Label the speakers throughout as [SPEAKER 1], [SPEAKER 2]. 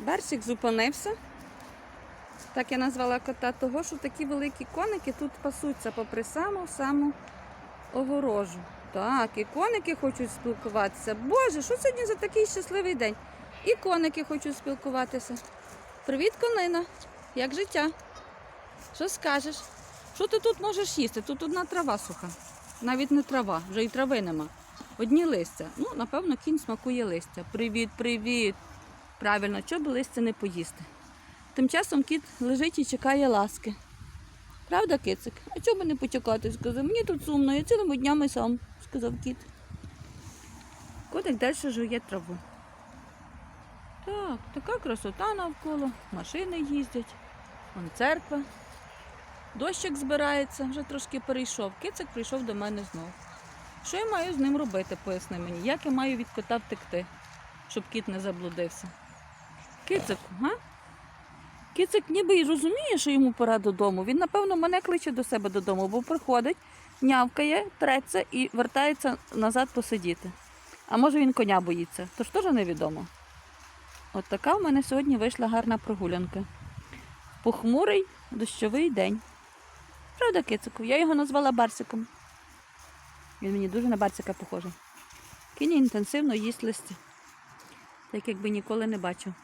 [SPEAKER 1] Барсик зупинився. Так я назвала кота того, що такі великі коники тут пасуться попри саму саму огорожу. Так, і коники хочуть спілкуватися. Боже, що сьогодні за такий щасливий день? І коники хочуть спілкуватися. Привіт, конина. Як життя? Що скажеш? Що ти тут можеш їсти? Тут одна трава суха. Навіть не трава, вже і трави нема. Одні листя. Ну, напевно, кінь смакує листя. Привіт, привіт. Правильно, чого листя не поїсти. Тим часом кіт лежить і чекає ласки. Правда, кицик? А би не почекати? сказав. Мені тут сумно, я цілими днями сам, сказав кіт. Котик далі жує траву. Так, така красота навколо, машини їздять, вон церква. Дощик збирається, вже трошки перейшов. Кицик прийшов до мене знов. Що я маю з ним робити, поясни мені, як я маю від кота втекти, щоб кіт не заблудився. Кицику, га? Кицик ніби й розуміє, що йому пора додому. Він, напевно, мене кличе до себе додому, бо приходить, нявкає, треться і вертається назад посидіти. А може він коня боїться, тож теж невідомо. От така в мене сьогодні вийшла гарна прогулянка. Похмурий дощовий день. Правда, кицику? Я його назвала Барсиком. Він мені дуже на Барсика похожий. Кінь інтенсивно їсть листя, так якби ніколи не бачив.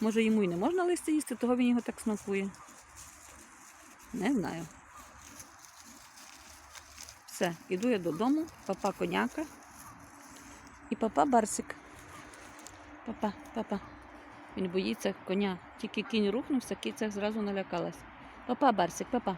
[SPEAKER 1] Може йому і не можна листя їсти, того він його так смакує. Не знаю. Все, іду я додому, папа коняка і папа Барсик. Папа, папа. Він боїться коня. Тільки кінь рухнувся, киця зразу налякалась. Папа Барсик, папа.